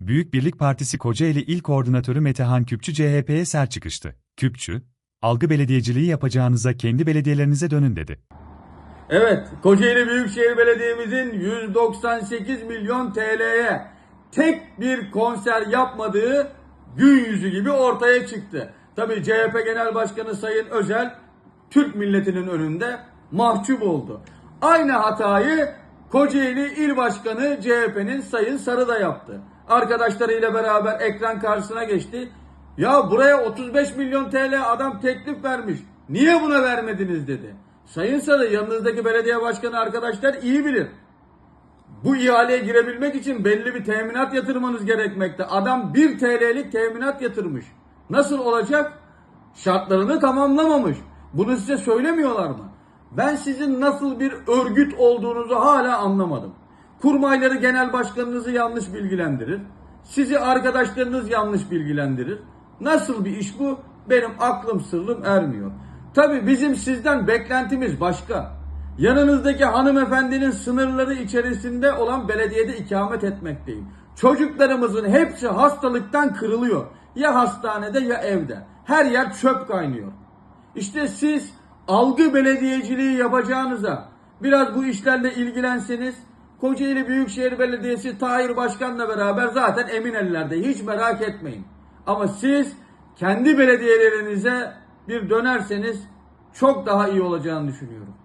Büyük Birlik Partisi Kocaeli İl Koordinatörü Metehan Küpçü CHP'ye sert çıkıştı. Küpçü, algı belediyeciliği yapacağınıza kendi belediyelerinize dönün dedi. Evet, Kocaeli Büyükşehir Belediye'mizin 198 milyon TL'ye tek bir konser yapmadığı gün yüzü gibi ortaya çıktı. Tabii CHP Genel Başkanı Sayın Özel Türk milletinin önünde mahcup oldu. Aynı hatayı Kocaeli İl Başkanı CHP'nin Sayın Sarı da yaptı. Arkadaşlarıyla beraber ekran karşısına geçti. Ya buraya 35 milyon TL adam teklif vermiş. Niye buna vermediniz dedi. Sayın Sarı yanınızdaki belediye başkanı arkadaşlar iyi bilir. Bu ihaleye girebilmek için belli bir teminat yatırmanız gerekmekte. Adam 1 TL'lik teminat yatırmış. Nasıl olacak? Şartlarını tamamlamamış. Bunu size söylemiyorlar mı? Ben sizin nasıl bir örgüt olduğunuzu hala anlamadım. Kurmayları genel başkanınızı yanlış bilgilendirir. Sizi arkadaşlarınız yanlış bilgilendirir. Nasıl bir iş bu? Benim aklım sırrım ermiyor. Tabii bizim sizden beklentimiz başka. Yanınızdaki hanımefendinin sınırları içerisinde olan belediyede ikamet etmekteyim. Çocuklarımızın hepsi hastalıktan kırılıyor. Ya hastanede ya evde. Her yer çöp kaynıyor. İşte siz algı belediyeciliği yapacağınıza biraz bu işlerle ilgilenseniz Kocaeli Büyükşehir Belediyesi Tahir Başkan'la beraber zaten emin ellerde hiç merak etmeyin. Ama siz kendi belediyelerinize bir dönerseniz çok daha iyi olacağını düşünüyorum.